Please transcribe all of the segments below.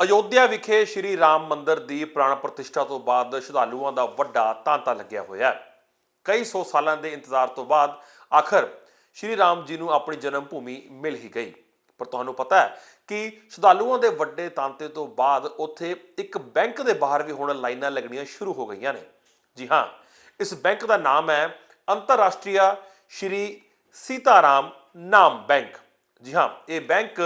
ਅਯੋਧਿਆ ਵਿਖੇ ਸ਼੍ਰੀ ਰਾਮ ਮੰਦਿਰ ਦੀ ਪ੍ਰਾਣ ਪ੍ਰਤਿਸ਼ਠਾ ਤੋਂ ਬਾਅਦ ਸ਼ਰਧਾਲੂਆਂ ਦਾ ਵੱਡਾ ਤਾਂਤਾ ਲੱਗਿਆ ਹੋਇਆ ਹੈ। ਕਈ ਸੌ ਸਾਲਾਂ ਦੇ ਇੰਤਜ਼ਾਰ ਤੋਂ ਬਾਅਦ ਆਖਰ ਸ਼੍ਰੀ ਰਾਮ ਜੀ ਨੂੰ ਆਪਣੀ ਜਨਮ ਭੂਮੀ ਮਿਲ ਹੀ ਗਈ। ਪਰ ਤੁਹਾਨੂੰ ਪਤਾ ਹੈ ਕਿ ਸ਼ਰਧਾਲੂਆਂ ਦੇ ਵੱਡੇ ਤਾਂਤੇ ਤੋਂ ਬਾਅਦ ਉੱਥੇ ਇੱਕ ਬੈਂਕ ਦੇ ਬਾਹਰ ਵੀ ਹੁਣ ਲਾਈਨਾਂ ਲੱਗਣੀਆਂ ਸ਼ੁਰੂ ਹੋ ਗਈਆਂ ਨੇ। ਜੀ ਹਾਂ, ਇਸ ਬੈਂਕ ਦਾ ਨਾਮ ਹੈ ਅੰਤਰਰਾਸ਼ਟਰੀ ਸ਼੍ਰੀ ਸੀਤਾਰਾਮ ਨਾਮ ਬੈਂਕ। ਜੀ ਹਾਂ, ਇਹ ਬੈਂਕ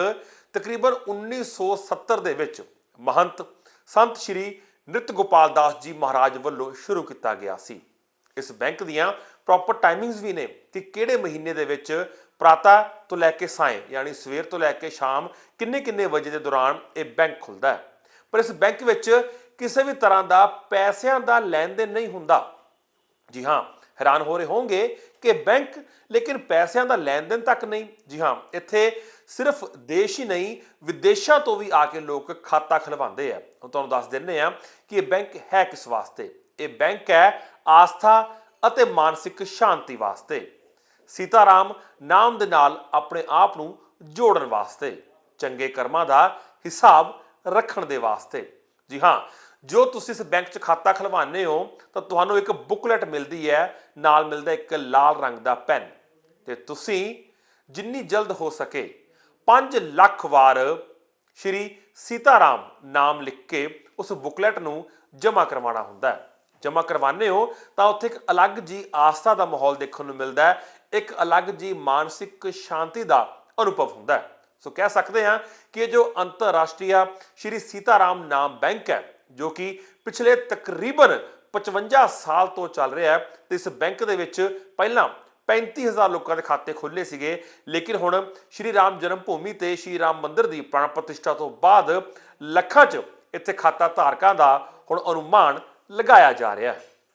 ਤਕਰੀਬਨ 1970 ਦੇ ਵਿੱਚ ਮਹੰਤ ਸੰਤ ਸ਼੍ਰੀ ਨਿਤ ਗੋਪਾਲ ਦਾਸ ਜੀ ਮਹਾਰਾਜ ਵੱਲੋਂ ਸ਼ੁਰੂ ਕੀਤਾ ਗਿਆ ਸੀ। ਇਸ ਬੈਂਕ ਦੀਆਂ ਪ੍ਰੋਪਰ ਟਾਈਮਿੰਗਸ ਵੀ ਨੇ ਕਿ ਕਿਹੜੇ ਮਹੀਨੇ ਦੇ ਵਿੱਚ ਪ੍ਰਾਤਾ ਤੋਂ ਲੈ ਕੇ ਸਾਇਂ ਯਾਨੀ ਸਵੇਰ ਤੋਂ ਲੈ ਕੇ ਸ਼ਾਮ ਕਿੰਨੇ ਕਿੰਨੇ ਵਜੇ ਦੇ ਦੌਰਾਨ ਇਹ ਬੈਂਕ ਖੁੱਲਦਾ ਹੈ। ਪਰ ਇਸ ਬੈਂਕ ਵਿੱਚ ਕਿਸੇ ਵੀ ਤਰ੍ਹਾਂ ਦਾ ਪੈਸਿਆਂ ਦਾ ਲੈਣ ਦੇਣ ਨਹੀਂ ਹੁੰਦਾ। ਜੀ ਹਾਂ ਹੈਰਾਨ ਹੋ ਰਹੇ ਹੋਵੋਗੇ ਕਿ ਬੈਂਕ, ਲੇਕਿਨ ਪੈਸਿਆਂ ਦਾ ਲੈਣ ਦੇਣ ਤੱਕ ਨਹੀਂ। ਜੀ ਹਾਂ, ਇੱਥੇ ਸਿਰਫ ਦੇਸ਼ ਹੀ ਨਹੀਂ, ਵਿਦੇਸ਼ਾਂ ਤੋਂ ਵੀ ਆ ਕੇ ਲੋਕ ਖਾਤਾ ਖਲਵਾਉਂਦੇ ਆ। ਹੁਣ ਤੁਹਾਨੂੰ ਦੱਸ ਦਿੰਨੇ ਆ ਕਿ ਇਹ ਬੈਂਕ ਹੈ ਕਿਸ ਵਾਸਤੇ? ਇਹ ਬੈਂਕ ਹੈ ਆਸਥਾ ਅਤੇ ਮਾਨਸਿਕ ਸ਼ਾਂਤੀ ਵਾਸਤੇ। ਸੀਤਾਰਾਮ ਨਾਮ ਦੇ ਨਾਲ ਆਪਣੇ ਆਪ ਨੂੰ ਜੋੜਨ ਵਾਸਤੇ, ਚੰਗੇ ਕਰਮਾਂ ਦਾ ਹਿਸਾਬ ਰੱਖਣ ਦੇ ਵਾਸਤੇ। ਜੀ ਹਾਂ ਜੋ ਤੁਸੀਂ ਇਸ ਬੈਂਕ 'ਚ ਖਾਤਾ ਖਲਵਾਉਂਦੇ ਹੋ, ਤਾਂ ਤੁਹਾਨੂੰ ਇੱਕ ਬੁਕਲੈਟ ਮਿਲਦੀ ਹੈ, ਨਾਲ ਮਿਲਦਾ ਇੱਕ ਲਾਲ ਰੰਗ ਦਾ ਪੈਨ। ਤੇ ਤੁਸੀਂ ਜਿੰਨੀ ਜਲਦ ਹੋ ਸਕੇ 5 ਲੱਖ ਵਾਰ ਸ਼੍ਰੀ ਸੀਤਾਰਾਮ ਨਾਮ ਲਿਖ ਕੇ ਉਸ ਬੁਕਲੇਟ ਨੂੰ ਜਮ੍ਹਾਂ ਕਰਵਾਉਣਾ ਹੁੰਦਾ ਹੈ। ਜਮ੍ਹਾਂ ਕਰਵਾਉਂਦੇ ਹੋ, ਤਾਂ ਉੱਥੇ ਇੱਕ ਅਲੱਗ ਜੀ ਆਸਥਾ ਦਾ ਮਾਹੌਲ ਦੇਖਣ ਨੂੰ ਮਿਲਦਾ ਹੈ, ਇੱਕ ਅਲੱਗ ਜੀ ਮਾਨਸਿਕ ਸ਼ਾਂਤੀ ਦਾ ਅਨੁਭਵ ਹੁੰਦਾ ਹੈ। ਸੋ ਕਹਿ ਸਕਦੇ ਹਾਂ ਕਿ ਇਹ ਜੋ ਅੰਤਰਰਾਸ਼ਟਰੀ ਸ਼੍ਰੀ ਸੀਤਾਰਾਮ ਨਾਮ ਬੈਂਕ ਹੈ ਜੋ ਕਿ ਪਿਛਲੇ ਤਕਰੀਬਨ 55 ਸਾਲ ਤੋਂ ਚੱਲ ਰਿਹਾ ਹੈ ਤੇ ਇਸ ਬੈਂਕ ਦੇ ਵਿੱਚ ਪਹਿਲਾਂ 35000 ਲੋਕਾਂ ਦੇ ਖਾਤੇ ਖੁੱਲੇ ਸੀਗੇ। ਲੇਕਿਨ ਹੁਣ ਸ਼੍ਰੀ ਰਾਮ ਜਨਮ ਭੂਮੀ ਤੇ ਸ਼੍ਰੀ ਰਾਮ ਮੰਦਿਰ ਦੀ ਪ੍ਰਾਣ ਪ੍ਰਤਿਸ਼ਠਾ ਤੋਂ ਬਾਅਦ ਲੱਖਾਂ 'ਚ ਇੱਥੇ ਖਾਤਾ ਧਾਰਕਾਂ ਦਾ ਹੁਣ ਅਨੁਮਾਨ ਲਗਾਇਆ ਜਾ ਰਿਹਾ ਹੈ।